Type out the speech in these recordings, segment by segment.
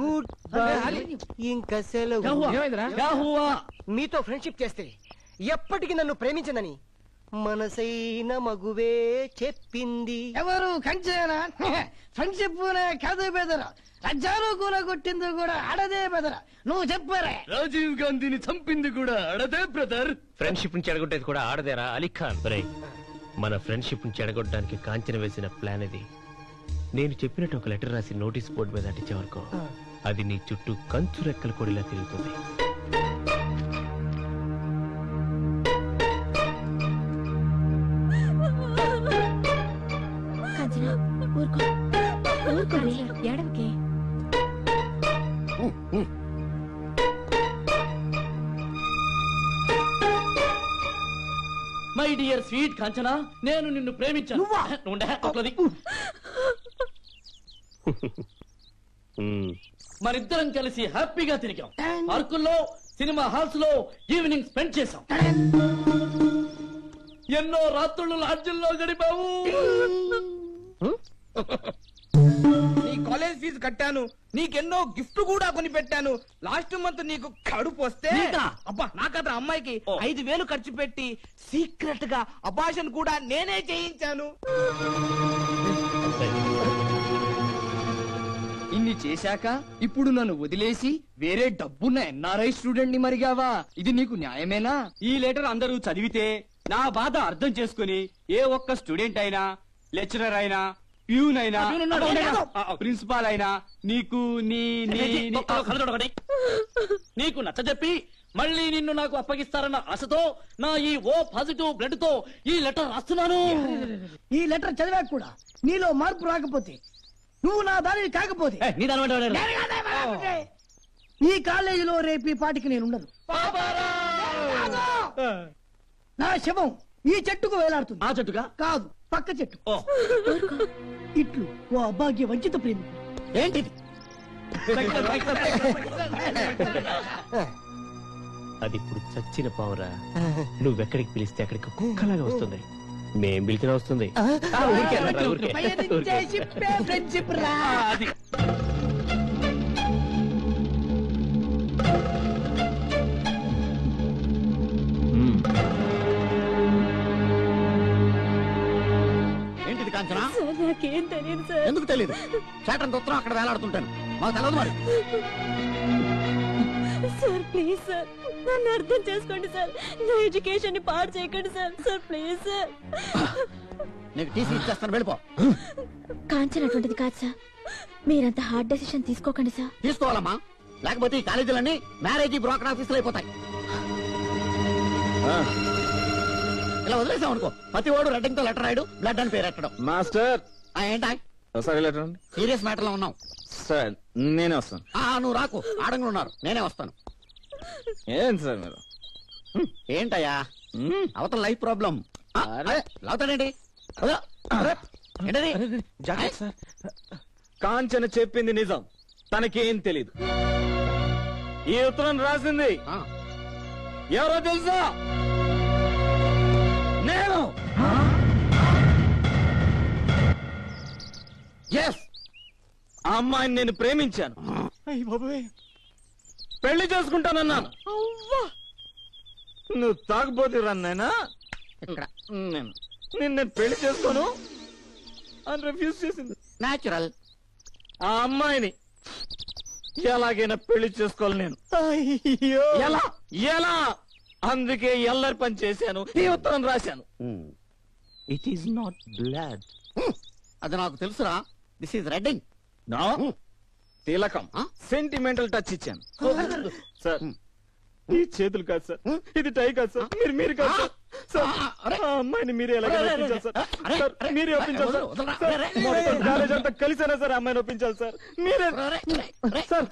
Good ఇంకా సెలవు. మీతో ఫ్రెండ్షిప్ చేస్తే ఎప్పటికి నన్ను ప్రేమించనని మనసైన మగువే చెప్పింది. ఎవరు కంచేనా? ఫ్రెండ్షిప్ కాదు బెదర. రజ్జాలు కూల కొట్టింది కూడా ఆడదే బెదర. నువ్వు చెప్పరే. రాజీవ్ గాంధీని చంపింది కూడా అడదే బ్రదర్. ఫ్రెండ్షిప్ని చెడగొట్టేది కూడా ఆడదేరా అలీ ఖాన్ మన ఫ్రెండ్షిప్ని చెడగొట్టడానికి కాంచన వేసిన ప్లాన్ ఇది. నేను చెప్పినట్టు ఒక లెటర్ రాసి నోటీస్ బోర్డు మీద అంటించావనుకో అది నీ చుట్టూ కంచు రెక్కల కొడిలా తిరుగుతుంది. మై డియర్ స్వీట్ కాంచనా నేను నిన్ను ప్రేమించాను. ఉండే, అట్లది. మ్మ్. మనిద్దరం కలిసి హ్యాపీగా తిరిగాం. పార్కుల్లో సినిమా హాల్స్లో ఈవినింగ్ స్పెండ్ చేసాం ఎన్నో రాత్రులు లాడ్జిల్లో గడిపావు. కాలేజ్ ఫీజు కట్టాను నీకెన్నో గిఫ్ట్ కూడా కొని పెట్టాను లాస్ట్ మంత్ నీకు కడుపు వస్తే నీకా? అబ్బా నాకద్ర అమ్మాయికి ఓ. ఐదు వేలు ఖర్చు పెట్టి సీక్రెట్గా అబాషన్ కూడా నేనే చేయించాను ఇన్ని చేశాక ఇప్పుడు నన్ను వదిలేసి వేరే డబ్బున్న ఎన్ఆర్ఐ స్టూడెంట్ని మరిగావా ఇది నీకు న్యాయమేనా ఈ లెటర్ అందరూ చదివితే నా బాధ అర్థం చేసుకుని ఏ ఒక్క స్టూడెంట్ అయినా లెక్చరర్ అయినా ఉన్నాడు. ప్రిన్సిపాల్ అయినా నీకు నీ. నీకు నచ్చజెప్పి మళ్ళీ నిన్ను నాకు అప్పగిస్తారన్న ఆశతో నా ఈ ఓ పాజిటివ్ బ్లడ్తో ఈ లెటర్ రాస్తున్నాను. ఈ లెటర్ చదివాక కూడా నీలో మార్పు రాకపోతే నువ్వు నా దానిని కాకపోతే ఏ, నీ దాని వెంట ఈ కాలేజీలో రేపు ఈ పాటికి నేను ఉండను. నా శవం ఈ చెట్టుకు వేలాడుతుంది. ఆ చెట్టుగా కాదు పక్క చెట్టు. ఓ. ఇట్లు. ఓ అభాగ్య వంచిత ప్రేమి ఏంటిది? అది ఇప్పుడు చచ్చిన పావురా. నువ్వెక్కడికి పిలిస్తే అక్కడికి కుక్కలాగా వస్తుంది. మేం పిలిచినా వస్తుంది. ఆ, ఊరికే రా, ఊరికే. ఊరికే. నాకేం తెలియదు సార్. ఎందుకు తెలియదు చాటంత ఉత్తరం అక్కడ వేలాడుతుంటాను. మాకు తెలియదు మరి. Sir please sir. నన్ను అర్థం చేసుకోండి సార్. నా ఎడ్యుకేషన్ని పాడు చేయకండి సార్. Sir please sir. నీకు టీసీ ఇచ్చేస్తాను వెళ్ళిపో. కాంచన్ అటువంటిది కాదు సార్. మీరంత హార్డ్ డెసిషన్ తీసుకోకండి సార్. తీసుకోవాలమ్మా. లేకపోతే ఈ కాలేజీలన్నీ మ్యారేజ్ బ్రోకర్ ఆఫీసులు అయిపోతాయి. ఇలా వదిలేసాం అనుకో ప్రతి వాడు రెడ్డింగ్తో లెటర్ రాయడు బ్లడ్ అని పేరు ఎట్టడం మాస్టర్ ఏంటా? ఒకసారి సీరియస్ మ్యాటర్లో ఉన్నాం సార్ నేనే వస్తాను. ఆ నువ్వు రాకు. ఆడంగా ఉన్నారు. నేనే వస్తాను. ఏంటి సార్ మీరు? ఏంటయ్యా? మ్మ్. అవతల లైఫ్ ప్రాబ్లం. అరే. లావుతాడేంటి వదలు. అరే, ఏంటది? జాగ్రత్త సార్. కాంచన చెప్పింది నిజం. తనకేం తెలీదు. ఈ ఉత్తరం రాసింది. ఆ, ఎవరో తెలుసా? ఆ అమ్మాయిని నేను ప్రేమించాను. పెళ్ళి చేసుకుంటానన్నాను. నువ్వు తాగబోతు రన్నైనా ఇక్కడ నేను నిన్ను నేను పెళ్ళి చేసుకోను. అని రిఫ్యూజ్ చేసింది. న్యాచురల్ ఆ అమ్మాయిని ఎలాగైనా పెళ్ళి చేసుకోవాలి నేను. ఎలా? ఎలా? అందుకే ఎల్లరి పని చేశాను. ఈ ఉత్తరం రాశాను. ఇట్ ఈస్ నాట్ బ్లాడ్ అది నాకు తెలుసురా. దిస్ ఈజ్ రెడ్డింగ్ నా? తిలకం? సెంటిమెంటల్ టచ్ ఇచ్చాను. సార్. ఈ చేతులు కాదు సార్. ఇది టై కాదు సార్. మీరు మీరు కాదు సార్. ఆ, అమ్మాయిని మీరే ఎలాగైనా అరే, ఒప్పించాలి సార్. అరే, సార్, మీరే ఒప్పించాలి సార్. సార్, మొత్తం కాలేజ్ అంతా కలిసైనా సరే అమ్మాయిని ఒప్పించాలి సార్? మీరే సార్.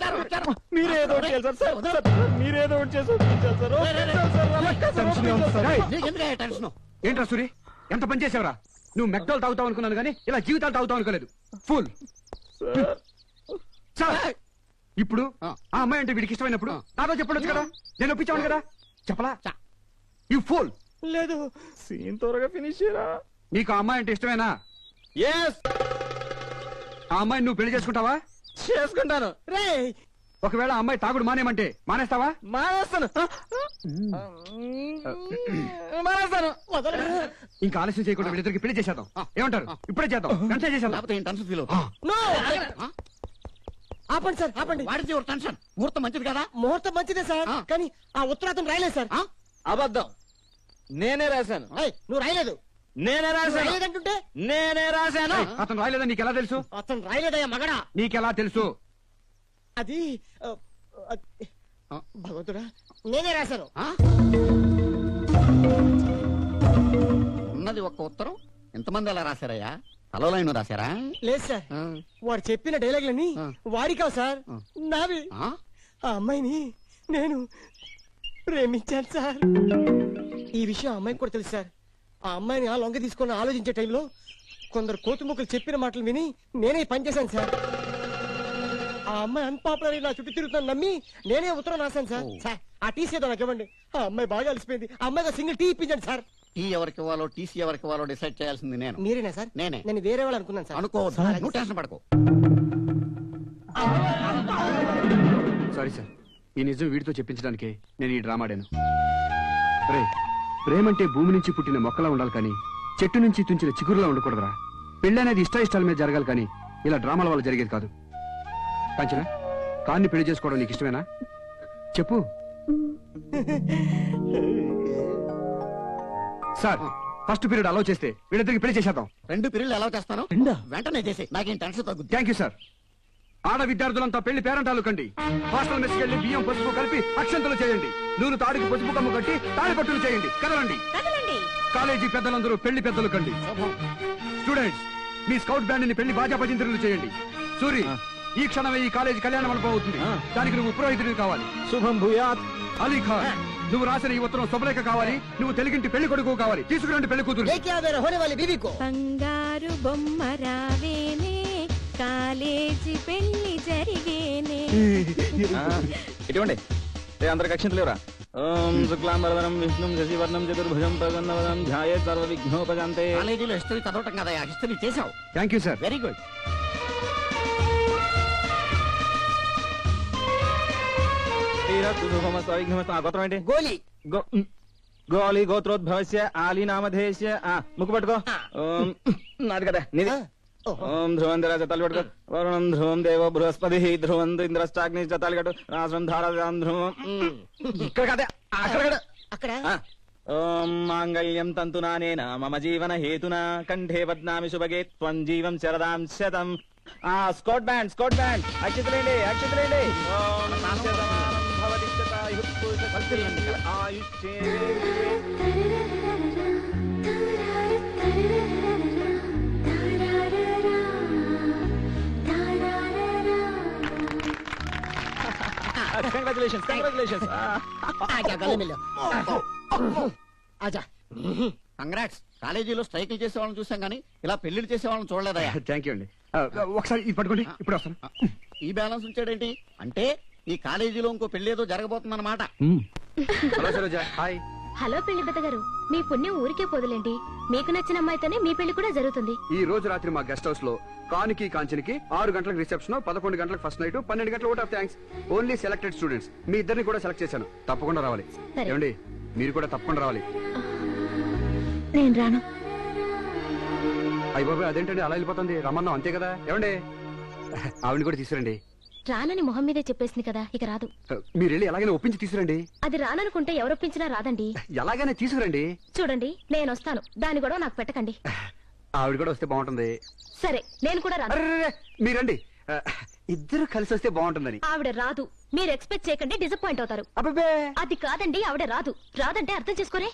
మీరే ఏదో ఒకటి చేయాలి సార్. సార్ సార్, మీరే ఏదో ఒకటి చేసి ఒప్పించాలి సార్. ఏంట్రా సూరి? ఎంత పని చేసావురా? నువ్వు మెక్డాల్ తాగుతావు అనుకున్నాను కానీ ఇలా జీవితాలు తాగుతావు అనుకోలేదు. ఫుల్. సార్ ఇప్పుడు ఆ. అమ్మాయి అంటే వీడికి ఇష్టమైనప్పుడు. నాతో చెప్పడొచ్చు కదా? నేను ఒప్పించాను కదా? చెప్పలా? చా. యు ఫుల్ లేదు సీన్ త్వరగా ఫినిష్ చేయరా? నీకు ఆ అమ్మాయి అంటే ఇష్టమేనా? ఎస్ ఆ అమ్మాయిని నువ్వు పెళ్ళి చేసుకుంటావా? చేసుకుంటాను. రే ఒకవేళ అమ్మాయి తాగుడు మానేమంటే మానేస్తావా? మానేస్తాను. మానేస్తాను. ఇంకా ఆలస్యం చేయకుండా వీళ్ళిద్దరికి పెళ్ళి చేసేద్దాం. ఏమంటారు? ఇప్పుడే చేద్దాం. వెంటనే చేసేద్దాం. లేకపోతే టెన్షన్ ఫీల్ నో ఆపండి సార్ ఆపండి. వాడితే యువర్ టెన్షన్? ముహూర్తం మంచిది కదా? ముహూర్తం మంచిదే సార్. కానీ ఆ ఉత్తరాతం రాయలేదు సార్. అబద్ధం. నేనే రాశాను. ఏయ్, నువ్వు రాయలేదు. నేనే రాశాను. రాయలేదంటుంటే? నేనే రాశాను. అతను రాయలేదని నీకు ఎలా తెలుసు? అతను రాయలేదయ్యా మగడా. నీకెలా తెలుసు? అది భగవంతుడా నేనే రాశాను. ఉన్నది ఒక్క ఉత్తరం. ఎంతమంది అలా రాశారయ్యా? హలో లైన్ రాశారా? లేదు సార్. వాడు చెప్పిన. వాడి కావు సార్. నావి. ఆ? అమ్మాయిని నేను ప్రేమించాను సార్. ఈ విషయం ఆ అమ్మాయికి కూడా తెలుసు సార్. ఆ అమ్మాయిని ఆ లొంగ తీసుకొని ఆలోచించే టైంలో కొందరు కోతుముక్కలు చెప్పిన మాటలు విని నేనే ఈ పని చేశాను సార్. అమ్మాయి అన్పాపులర్ నా చుట్టూ తిరుగుతాను నమ్మి? నేనే ఉత్తరం రాశాను సార్. సార్ ఆ టీసీ ఏదో నాకు ఇవ్వండి. ఆ అమ్మాయి బాగా అలసిపోయింది. ఆ అమ్మాయికి సింగిల్ టీ ఇప్పించండి సార్. టీ ఎవరికి ఇవ్వాలో టీసీ ఎవరికి ఇవ్వాలో డిసైడ్ చేయాల్సింది నేను. మీరేనా సార్? నేనే. నేను వేరే వాళ్ళు అనుకున్నాను సార్. అనుకోవద్దు నువ్వు టెన్షన్ పడకు. Sorry sir. ఈ నిజం వీడితో చెప్పించడానికి నేను ఈ డ్రామా ఆడాను. రే ప్రేమంటే భూమి నుంచి పుట్టిన మొక్కలా ఉండాలి కానీ చెట్టు నుంచి తుంచిన చిగురులా ఉండకూడదురా. పెళ్ళనేది ఇష్ట ఇష్టాల మీద జరగాలి కానీ ఇలా డ్రామాల వల్ల జరిగేది కాదు. కాంచన కాన్ని పెళ్ళి చేసుకోవడం నీకు ఇష్టమేనా? చెప్పు. సార్ ఫస్ట్ పీరియడ్ అలౌ చేస్తే వీళ్ళిద్దరికి పెళ్ళి చేసేద్దాం. రెండు పిల్లలు ఎలా చేస్తాను. వెంటనే చేసి నాకేం టెన్షన్ తగ్గుద్ది. థ్యాంక్ యూ సార్ ఆడ విద్యార్థులంతా పెళ్ళి పేరంటాలు కండి. హాస్టల్ మెస్కి వెళ్ళి బియ్యం పసుపు కలిపి అక్షంతలు చేయండి. నూనె తాడికి పసుపు కమ్ము కట్టి తాడి పట్టులు చేయండి. కదలండి. కాలేజీ పెద్దలందరూ పెళ్ళి పెద్దలు కండి. స్టూడెంట్స్ మీ స్కౌట్ బ్యాండ్ని పెళ్ళి బాజా భజంత్రులు చేయండి. సూరి ఈ క్షణమే ఈ కాలేజీ కళ్యాణ మండపం అవుతుంది. దానికి నువ్వు పురోహితుడివి కావాలి. శుభం భూయాత్. అలీ ఖాన్ నువ్వు రాసిన ఈ ఉత్తరం శుభలేఖ కావాలి. నువ్వు తెలుగింటి పెళ్ళి కొడుకు కావాలి. తీసుకురండి పెళ్ళి కూతురు బంగారు బొమ్మ రావేనే కాలేజీ పెళ్ళి జరిగేనే. ఇటువంటి. ఏ అందరికి అక్షంతలు లేవరా ఓం శుక్లాంబరవరం విష్ణుం శశివర్ణం చతుర్భుజం ప్రగన్నవరం ధ్యాయే సర్వ విఘ్నోపజాంతే కాలేజీలో హిస్టరీ చదవటం కదా హిస్టరీ చేసావు thank you sir very good గోత్రం ఏంటి? గోలి. గోత్రోద్భవస్య ఆలి నామధేయస్య ముక్కు పట్టుకో. నాది కదా నీది. ఓం ధ్రువం దిరాజ తల్లి పట్టుకో. వరుణం ధ్రువం దేవ బృహస్పతి ధ్రువం ఇంద్రష్టాగ్ని తాలి కట్టు రాష్ట్రం ధారాజాం ధ్రువం. ఇక్కడ కదా అక్కడ అక్కడ. ఓం మాంగళ్యం తంతునానేన మమ జీవన హేతునా కంఠే బద్నామి శుభగే త్వం జీవం శరదాం శతం. ఆ స్కోట్ బ్యాండ్ స్కోట్ బ్యాండ్. అక్షతలేండి అక్షతలేండి. ఓం కంగ్రాచులేషన్స్ కంగ్రాచులేషన్స్ ఆజా గల్లే మిల్లో. ఆజా. కంగ్రాట్స్ కాలేజీలో స్ట్రైకులు చేసే వాళ్ళని చూసాం కానీ ఇలా పెళ్ళిళ్ళు చేసే వాళ్ళని చూడలేదయ్యా. థ్యాంక్ యూ అండి. ఆ, ఒకసారి ఇది పట్టుకోండి ఇప్పుడు వస్తాను. ఈ బ్యాలెన్స్ ఉంచాడేంటి? అంటే ఈ కాలేజీలో ఇంకో పెళ్ళి ఏదో జరగబోతుందన్నమాట హలో సరోజా హాయ్. హలో పెళ్ళి పెద్ద గారు మీ పుణ్యం ఊరికే పోదులేండి. మీకు నచ్చిన అమ్మాయితోనే మీ పెళ్ళి కూడా జరుగుతుంది. ఈ రోజు రాత్రి మా గెస్ట్ హౌస్లో కానికి కాంచనికి ఆరు గంటలకు రిసెప్షన్ పదకొండు గంటలకు ఫస్ట్ నైట్ పన్నెండు గంటల vote of thanks. Only selected students మీ ఇద్దరిని కూడా సెలెక్ట్ చేశాను. తప్పకుండా రావాలి. సరే. ఏమండి మీరు కూడా తప్పకుండా రావాలి. నేను రాను. అయ్య బాబాయ్ అదేంటండి అలా వెళ్ళిపోతుంది? రమ్మన్నాం అంతే కదా? ఏమండి? ఆవిడ కూడా తీసుకురండి. రానని మొహం మీదే చెప్పేసింది కదా ఇక రాదు. మీరు వెళ్ళి ఎలాగైనా ఒప్పించి తీసుకురండి. అది రాననుకుంటే ఎవరొప్పించినా రాదండి. ఎలాగైనా తీసుకురండి. చూడండి నేను వస్తాను దాని కూడా నాకు పెట్టకండి. ఆవిడ కూడా వస్తే బాగుంటుంది. సరే నేను కూడా రాను. అర్రే మీరండి ఇద్దరు కలిసి వస్తే బాగుంటుందని. ఆవిడ రాదు. మీరు ఎక్స్పెక్ట్ చేయకండి డిసప్పాయింట్ అవుతారు. అబ్బే అది కాదండి ఆవిడ రాదు. రాదంటే అర్థం చేసుకోరే.